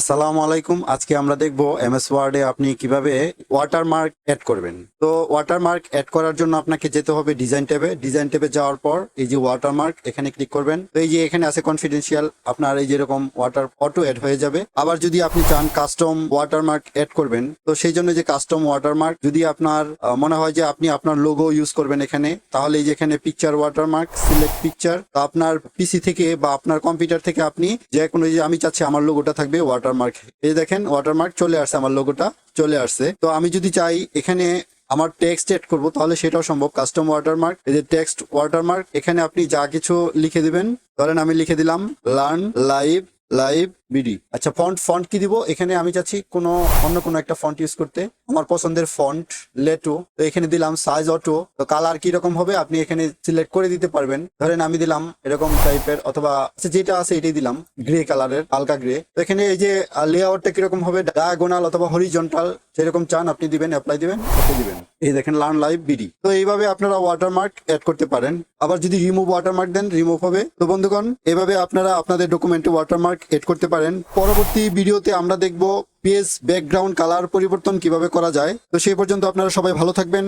আসসালামু আলাইকুম। আজকে আমরা দেখব এমএস ওয়ার্ডে আপনি কীভাবে ওয়াটারমার্ক অ্যাড করবেন। তো ওয়াটারমার্ক অ্যাড করার জন্য আপনাকে যেতে হবে ডিজাইন ট্যাবে। ডিজাইন ট্যাবে যাওয়ার পর এই যে ওয়াটারমার্ক এখানে ক্লিক করবেন। তো এই যে এখানে আছে কনফিডেন্সিয়াল আপনার এই যেরকম ওয়াটার অটো অ্যাড হয়ে যাবে। আবার যদি আপনি চান কাস্টম ওয়াটারমার্ক অ্যাড করবেন, তো সেই জন্য যে কাস্টম ওয়াটারমার্ক যদি আপনার মনে হয় যে আপনি আপনার লোগো ইউজ করবেন এখানে, তাহলে এই যে এখানে পিকচার ওয়াটারমার্ক সিলেক্ট পিকচার আপনার পিসি থেকে বা আপনার কম্পিউটার থেকে আপনি যে কোনো যে আমি চাচ্ছি আমার লোগোটা থাকবে ওয়াটারমার্ক এই দেখেন ওয়াটারমার্ক চলে আসছে, আমার লোগোটা চলে আসছে। তো আমি যদি চাই এখানে আমার টেক্সট এড করব, তাহলে সেটাও সম্ভব। কাস্টম ওয়াটারমার্ক এই যে টেক্সট ওয়াটারমার্ক এখানে আপনি যা কিছু লিখে দিবেন, ধরেন আমি লিখে দিলাম লার্ন লাইভ লাইভ বিডি আচ্ছা ফন্ট ফন্ট কি দিব? এখানে আমি চাচ্ছি কোনো অন্য কোনো একটা ফন্ট ইউজ করতে। আমার পছন্দের ফন্ট লেটো তো এখানে দিলাম সাইজ অটো তো কালার কি রকম হবে? আপনি এখানে সিলেক্ট করে দিতে পারবেন। ধরেন আমি দিলাম এরকম টাইপের অথবা আচ্ছা, যেটা আছে এটাই দিলাম গ্রে কালারের হালকা গ্রে তো এখানে এই যে লেআউটটা কীরকম হবে? ডায়াগোনাল অথবা হরিজন্টাল যেরকম চান আপনি দিবেন অ্যাপ্লাই দিবেন দিবেন। এই দেখেন লার্ন লাইভ বিডি তো এইভাবে আপনারা ওয়াটারমার্ক অ্যাড করতে পারেন। আবার যদি রিমুভ ওয়াটারমার্ক দেন রিমুভ হবে। তো বন্ধুগণ এভাবে আপনারা আপনাদের ডকুমেন্টে ওয়াটারমার্ক এড করতে পারেন। পরবর্তী ভিডিওতে আমরা দেখব পেজ ব্যাকগ্রাউন্ড কালার পরিবর্তন কীভাবে করা যায়। তো সেই পর্যন্ত আপনারা সবাই ভালো থাকবেন।